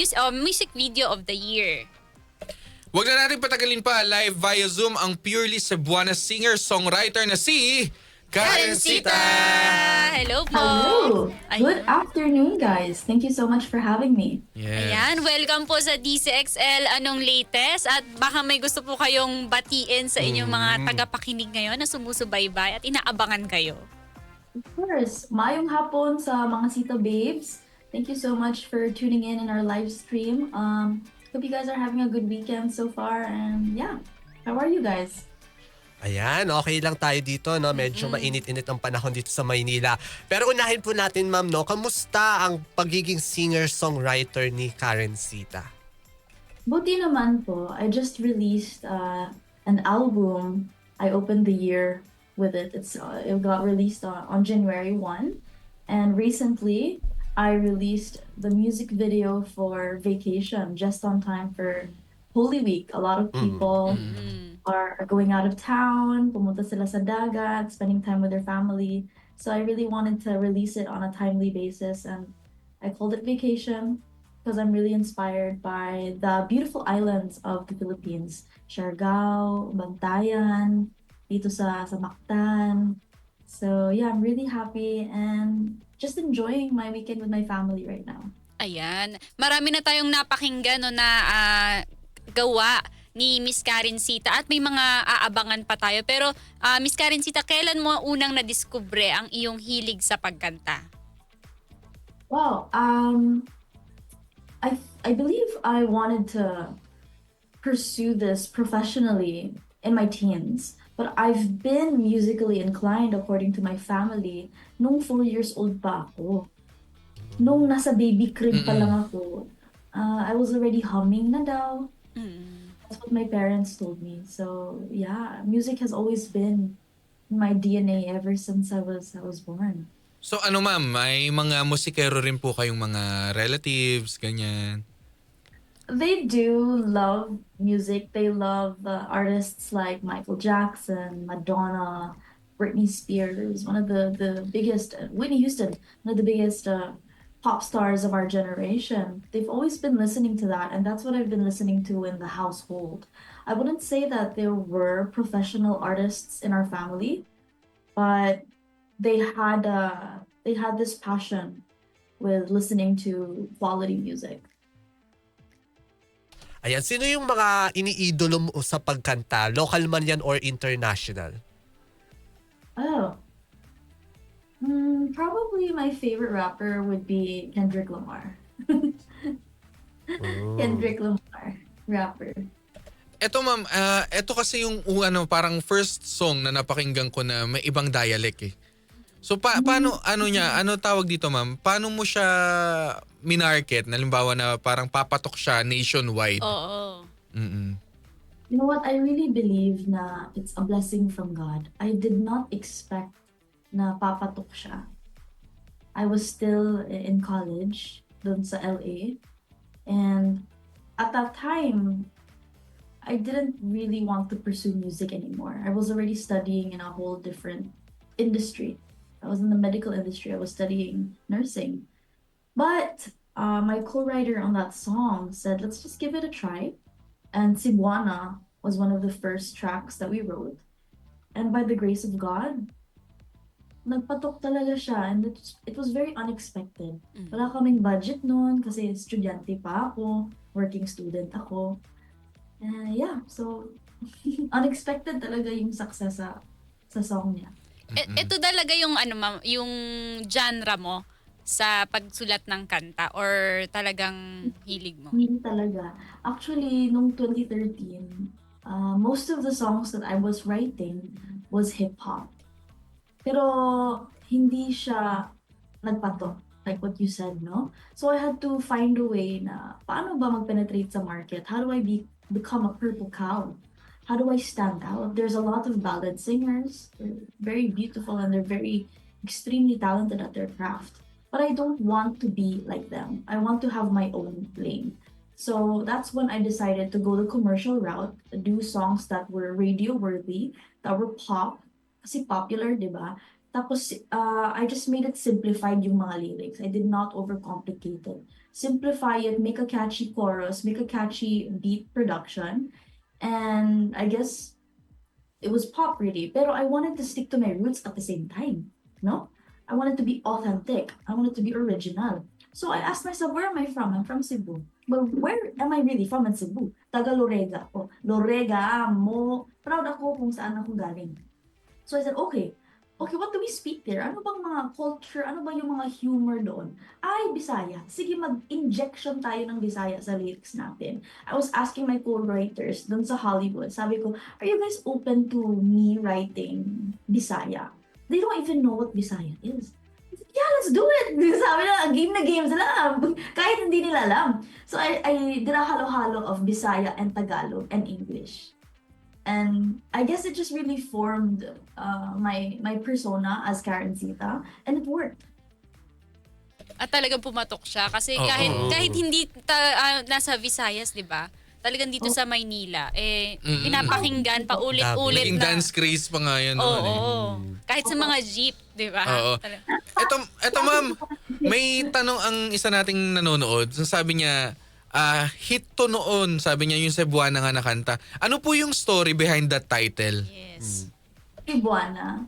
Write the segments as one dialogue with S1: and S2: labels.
S1: mus- uh, music video of the year.
S2: Huwag na natin patagalin pa. Live via Zoom ang purely Cebuana singer-songwriter na si Karen Sita.
S1: Hello po.
S3: Hello. Good afternoon, guys. Thank you so much for having me.
S2: Yes.
S1: Ayan, welcome po sa DCXL. Anong latest? At baka may gusto po kayong batiin sa inyong mga
S2: Mm.
S1: tagapakinig ngayon na sumusubaybay at inaabangan kayo.
S3: Of course, mayong hapon sa mga Sita Babes. Thank you so much for tuning in in our live stream. Um, hope you guys are having a good weekend so far. And yeah, how are you guys?
S4: Ayan, okay lang tayo dito, no? Medyo mainit-init ang panahon dito sa Maynila. Pero unahin po natin, ma'am, no? Kamusta ang pagiging singer-songwriter ni Karen Sita?
S3: Buti naman po, I just released uh, an album. I opened the year with it. It's uh, it got released on, on January 1. And recently, I released the music video for Vacation just on time for Holy Week. A lot of hmm. people hmm. Hmm. are, are going out of town, pumunta sila sa dagat, spending time with their family. So I really wanted to release it on a timely basis and I called it Vacation because I'm really inspired by the beautiful islands of the Philippines. Siargao, Bantayan, dito sa, sa Mactan. So yeah, I'm really happy and just enjoying my weekend with my family right now.
S1: Ayan. Marami na tayong napakinggan no, na ah, gawa ni Miss Karen Sita at may mga aabangan pa tayo. Pero ah, Miss Karen Sita, kailan mo unang nadiskubre ang iyong hilig sa pagkanta?
S3: Wow. Um, I I believe I wanted to pursue this professionally in my teens, but I've been musically inclined according to my family nung four years old pa ako. Nung nasa baby crib pa lang ako, uh, I was already humming na daw.
S1: Mm.
S3: That's what my parents told me. So yeah, music has always been in my DNA ever since I was I was born.
S2: So ano ma'am, may mga musikero rin po kayong mga relatives, ganyan.
S3: They do love music. They love uh, artists like Michael Jackson, Madonna, Britney Spears, one of the the biggest uh, Whitney Houston, one of the biggest uh, pop stars of our generation. They've always been listening to that, and that's what I've been listening to in the household. I wouldn't say that there were professional artists in our family, but they had uh, they had this passion with listening to quality music.
S4: Ayan, sino yung mga iniidolo mo sa pagkanta? Local man yan or international?
S3: Oh. Hmm, probably my favorite rapper would be Kendrick Lamar. Kendrick Lamar, rapper.
S2: Eto ma'am, ah, eto kasi yung uh, ano, parang first song na napakinggan ko na may ibang dialect eh. So pa- paano ano niya, ano tawag dito ma'am? Paano mo siya minarket? Nalimbawa na parang papatok siya nationwide.
S1: Oo.
S2: Mm-mm.
S3: You know what? I really believe na it's a blessing from God. I did not expect na papatok siya. I was still in college dun sa LA. And at that time, I didn't really want to pursue music anymore. I was already studying in a whole different industry. I was in the medical industry. I was studying nursing. But uh, my co-writer on that song said, let's just give it a try. And Cebuana was one of the first tracks that we wrote. And by the grace of God, nagpatok talaga siya. And it, it was very unexpected. Wala kaming budget noon kasi estudyante pa ako, working student ako. And yeah, so unexpected talaga yung success sa, sa song niya.
S1: E- ito talaga yung ano ma'am, yung genre mo sa pagsulat ng kanta or talagang hilig mo?
S3: Hindi talaga. Actually, nung 2013, uh, most of the songs that I was writing was hip-hop. Pero hindi siya nagpatok, like what you said, no? So I had to find a way na paano ba mag-penetrate sa market? How do I be become a purple cow? How do I stand out? There's a lot of ballad singers. They're very beautiful and they're very extremely talented at their craft. But I don't want to be like them. I want to have my own lane. So that's when I decided to go the commercial route, do songs that were radio worthy, that were pop, kasi popular, di ba? Tapos, uh, I just made it simplified yung mga lyrics. I did not overcomplicate it. simplify it, make a catchy chorus, make a catchy beat production. And I guess it was pop really. Pero I wanted to stick to my roots at the same time. No? I wanted to be authentic. I wanted to be original. So I asked myself, where am I from? I'm from Cebu. Well, where am I really from in Cebu? Taga Lorega ako. Lorega, mo. Proud ako kung saan ako galing. So I said, okay, okay, what do we speak there? Ano bang mga culture? Ano ba yung mga humor doon? Ay, Bisaya. Sige, mag-injection tayo ng Bisaya sa lyrics natin. I was asking my co-writers doon sa Hollywood. Sabi ko, are you guys open to me writing Bisaya? They don't even know what Bisaya is. Yeah, let's do it. Sabi na, game na game sila. Kahit hindi nila alam. So I, I did a halo-halo of Bisaya and Tagalog and English. And I guess it just really formed uh, my my persona as Karen Zita, and it worked.
S1: At talagang pumatok siya kasi
S2: Oo.
S1: kahit kahit hindi ta- ah, nasa Visayas, 'di ba? Talagang dito
S3: Oh.
S1: sa Maynila eh
S2: Mm-mm.
S1: pinapakinggan paulit-ulit
S2: Naging
S1: na.
S2: dance craze pa nga yan.
S1: Oo.
S2: noon eh.
S1: Kahit sa mga jeep, 'di ba?
S2: Oo.
S1: Talaga-
S2: Eto, eto ma'am, may tanong ang isa nating nanonood. Sabi niya, ah, hit to noon, sabi niya yung Cebuana nga na kanta. Ano po yung story behind that title?
S1: Yes.
S3: Cebuana.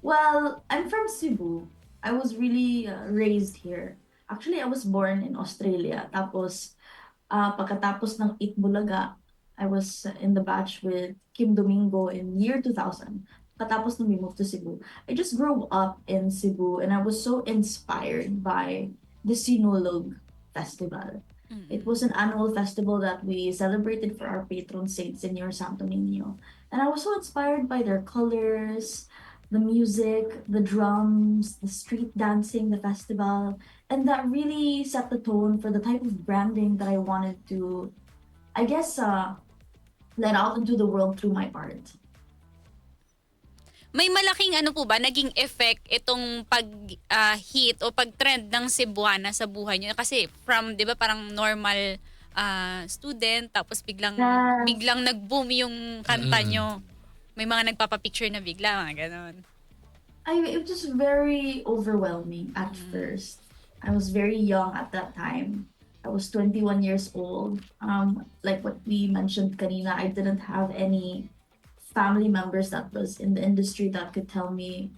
S3: Well, I'm from Cebu. I was really uh, raised here. Actually, I was born in Australia. Tapos, uh, pagkatapos ng Itbulaga, I was uh, in the batch with Kim Domingo in year 2000. Pagkatapos nung we moved to Cebu. I just grew up in Cebu and I was so inspired by the Sinulog Festival. It was an annual festival that we celebrated for our patron saint, in your Santo Niño. And I was so inspired by their colors, the music, the drums, the street dancing, the festival. And that really set the tone for the type of branding that I wanted to, I guess, uh, let out into the world through my art.
S1: May malaking ano po ba naging effect itong pag ah, hit o pag-trend ng Cebuana sa buhay niyo kasi from 'di ba parang normal ah, student tapos biglang
S3: Yes.
S1: biglang nag-boom yung kanta
S2: Mm.
S1: niyo. May mga nagpapa-picture na bigla, mga ganon.
S3: I it was just very overwhelming at first. I was very young at that time. I was 21 years old. Um, like what we mentioned kanina, I didn't have any family members that was in the industry that could tell me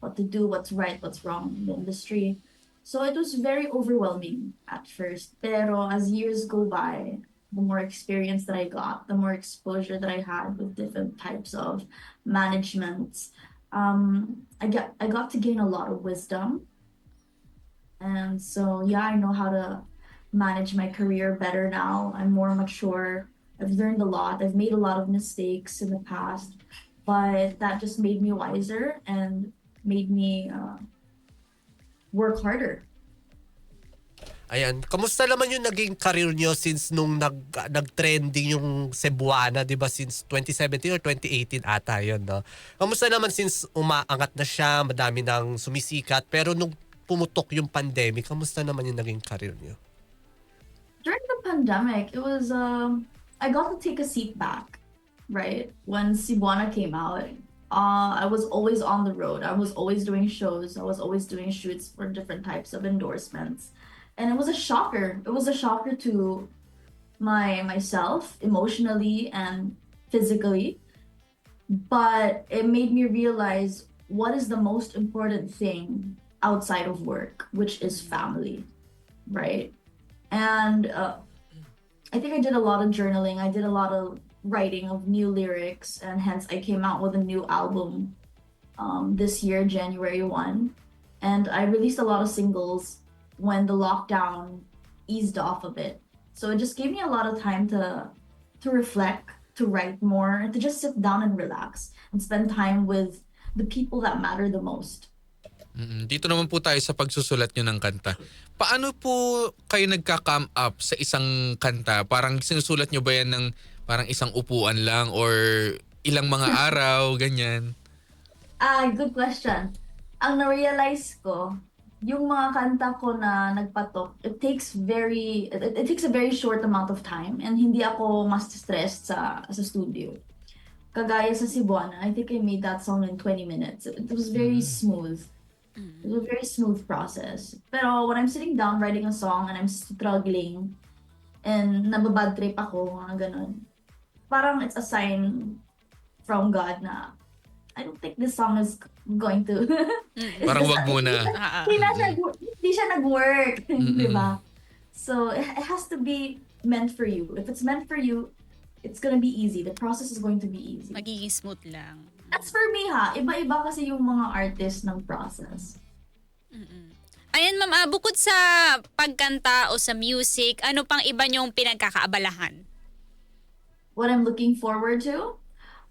S3: what to do, what's right, what's wrong in the industry. So it was very overwhelming at first. Pero as years go by, the more experience that I got, the more exposure that I had with different types of management, um, I got I got to gain a lot of wisdom. And so yeah, I know how to manage my career better now. I'm more mature. I've learned a lot. I've made a lot of mistakes in the past, but that just made me wiser and made me uh, work harder.
S4: Ayan, kamusta naman yung naging career nyo since nung nag, nag-trending yung Cebuana, di ba, since 2017 or 2018 ata yun, no? Kamusta naman since umaangat na siya, madami nang sumisikat, pero nung pumutok yung pandemic, kamusta naman yung naging career nyo?
S3: during the pandemic, it was um I got to take a seat back, right? When Cebuana came out, uh, I was always on the road. I was always doing shows. I was always doing shoots for different types of endorsements, and it was a shocker. It was a shocker to my myself emotionally and physically, but it made me realize what is the most important thing outside of work, which is family, right? and uh, I think I did a lot of journaling. I did a lot of writing of new lyrics, and hence I came out with a new album um, this year, January one, and I released a lot of singles when the lockdown eased off a bit. So it just gave me a lot of time to to reflect, to write more, to just sit down and relax and spend time with the people that matter the most.
S2: Mm, Dito naman po tayo sa pagsusulat nyo ng kanta. Paano po kayo nagka-come up sa isang kanta? Parang sinusulat nyo ba yan ng parang isang upuan lang or ilang mga araw, ganyan?
S3: Ah, good question. Ang na-realize ko, yung mga kanta ko na nagpatok, it takes very, it, it takes a very short amount of time and hindi ako mas stressed sa, sa studio. Kagaya sa Cebuana, I think I made that song in 20 minutes. It, was very smooth. It was a very smooth process. Pero when I'm sitting down writing a song and I'm struggling and nababad trip ako, mga ganun, parang it's a sign from God na I don't think this song is going to... It's
S2: Parang
S3: just-
S2: wag muna.
S1: Ah, ah.
S3: Hindi, na siya, hindi siya nag-work. Di ba? So, it, it has to be meant for you. If it's meant for you, it's gonna be easy. The process is going to be easy.
S1: Magiging smooth lang.
S3: That's for me ha. Iba-iba kasi yung mga artist ng process.
S1: Ayan ma'am, ah, bukod sa pagkanta o sa music, ano pang iba niyong pinagkakaabalahan?
S3: What I'm looking forward to?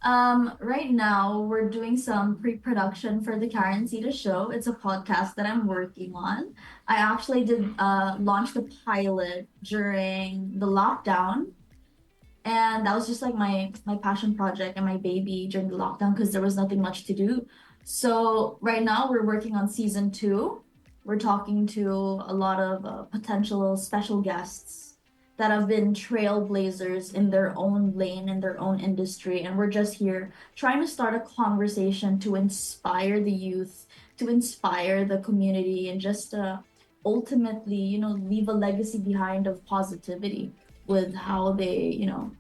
S3: Um, right now, we're doing some pre-production for the Karen Sita show. It's a podcast that I'm working on. I actually did uh, launch the pilot during the lockdown. And that was just like my my passion project and my baby during the lockdown because there was nothing much to do. So right now we're working on season two. We're talking to a lot of uh, potential special guests that have been trailblazers in their own lane in their own industry and we're just here trying to start a conversation to inspire the youth to inspire the community and just uh, ultimately you know leave a legacy behind of positivity with how they you know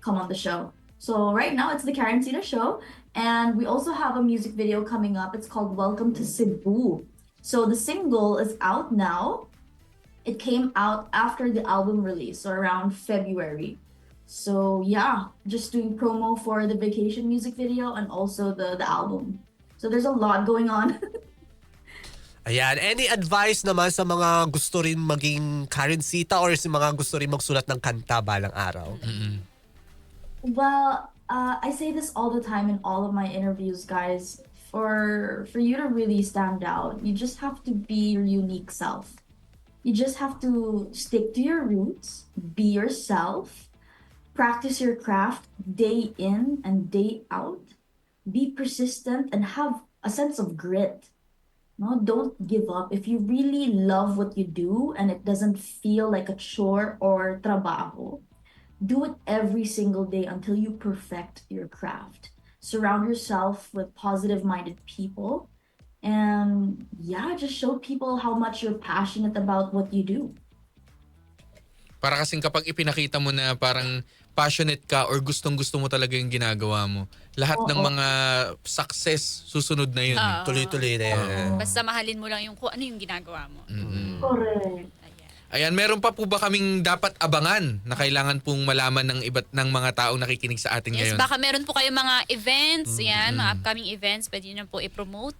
S3: come on the show so right now it's the Karen Sita show and we also have a music video coming up it's called welcome to Cebu so the single is out now it came out after the album release, so around February. So yeah, just doing promo for the vacation music video and also the the album. So there's a lot going on.
S4: Ayan, any advice naman sa mga gusto rin maging Karen Sita or sa mga gusto rin magsulat ng kanta balang araw?
S3: well, uh, I say this all the time in all of my interviews, guys. For for you to really stand out, you just have to be your unique self. You just have to stick to your roots, be yourself, practice your craft day in and day out, be persistent and have a sense of grit. No, don't give up. If you really love what you do and it doesn't feel like a chore or trabajo, do it every single day until you perfect your craft. Surround yourself with positive minded people. And yeah, just show people how much you're passionate about what you do.
S2: Para kasing kapag ipinakita mo na parang passionate ka or gustong-gusto mo talaga yung ginagawa mo, lahat ng
S3: Oo.
S2: mga success susunod na yun. eh.
S1: Oo.
S4: Tuloy-tuloy na yan.
S1: Basta mahalin mo lang yung kung ano yung ginagawa mo.
S2: Mm-mm.
S3: Correct.
S1: Ayan.
S2: Ayan, meron pa po ba kaming dapat abangan na kailangan pong malaman ng iba't ng mga taong nakikinig sa atin
S1: Yes,
S2: ngayon?
S1: baka meron po kayong mga events, yan, mga upcoming events, pwede nyo po i-promote.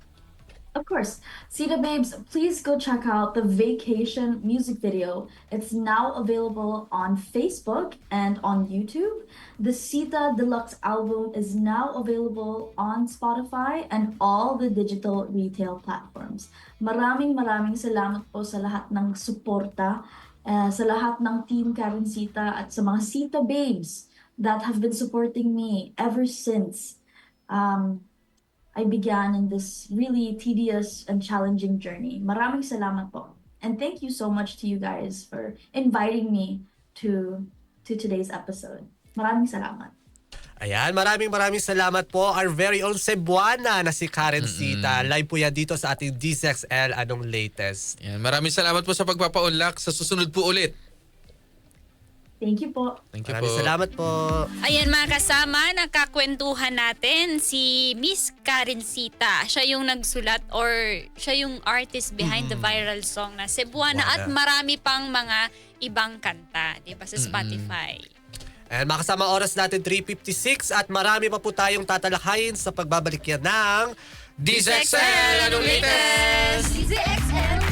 S3: Of course. Sita Babes, please go check out the vacation music video. It's now available on Facebook and on YouTube. The Sita Deluxe album is now available on Spotify and all the digital retail platforms. Maraming maraming salamat po sa lahat ng suporta, eh, sa lahat ng Team Karen Sita at sa mga Sita Babes that have been supporting me ever since. Um, I began in this really tedious and challenging journey. Maraming salamat po. And thank you so much to you guys for inviting me to to today's episode. Maraming salamat.
S4: Ayan, maraming maraming salamat po. Our very own Cebuana na si Karen Sita. Live po yan dito sa ating DZXL. Anong latest?
S2: Ayan, maraming salamat po sa pagpapaunlak. Sa susunod po ulit.
S3: Thank you po.
S2: Thank you
S4: Maraming
S2: po.
S4: salamat po.
S1: Ayan mga kasama, nakakwentuhan natin si Miss Karen Sita. Siya yung nagsulat or siya yung artist behind the viral song na
S4: Cebuana
S1: at marami pang mga ibang kanta, 'di ba, sa Spotify.
S4: And makasama oras natin 3.56 at marami pa po tayong tatalakayin sa pagbabalik yan ng
S2: DZXL! Anong latest?
S1: DZXL!